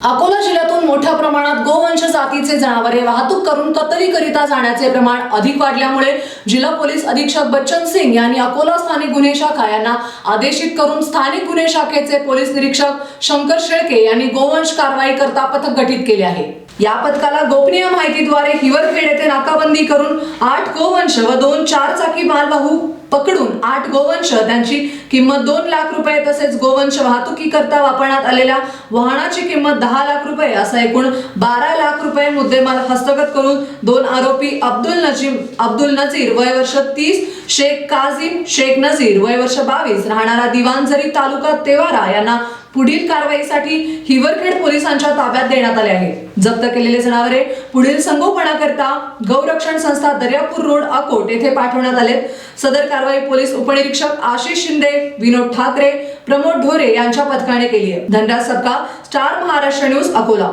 अकोला जिल्ह्यातून मोठ्या प्रमाणात गोवंश जातीचे जनावरे वाहतूक करून कतलीकरिता जाण्याचे प्रमाण अधिक वाढल्यामुळे जिल्हा पोलीस अधीक्षक बच्चन सिंग यांनी अकोला स्थानिक गुन्हे शाखा यांना आदेशित करून स्थानिक गुन्हे शाखेचे पोलीस निरीक्षक शंकर शेळके यांनी गोवंश कारवाई करता पथक गठीत केले आहे. या पथकाला गोपनीय माहितीद्वारे हिवरखेड येथे नाकाबंदी करून आठ गोवंश व दोन चार चाकी मालवाहू पकडून आठ गोवंश त्यांची किंमत दोन लाख रुपये तसेच गोवंश वाहतुकी करता वापरण्यात आलेल्या वाहनाची किंमत दहा लाख रुपये असा एकूण बारा लाख रुपये मुद्देमाल हस्तगत करून दोन आरोपी अब्दुल नजीम अब्दुल नजीर वय वर्ष तीस शेख काझिम शेख नजीर वय वर्ष बावीस राहणारा दिवाणझरी तालुका तेवारा यांना पुढील कारवाईसाठी हिवरखेड पोलिसांच्या ताब्यात देण्यात आले आहे. जप्त केलेले जनावरे पुढील संगोपनाकरता गौरक्षण संस्था दर्यापूर रोड अकोट येथे पाठवण्यात आले सदर कारवाई पोलीस उपनिरीक्षक आशिष शिंदे विनोद ठाकरे प्रमोद ढोरे यांच्या पथकाने केली आहे. धनराज सबका स्टार महाराष्ट्र न्यूज अकोला.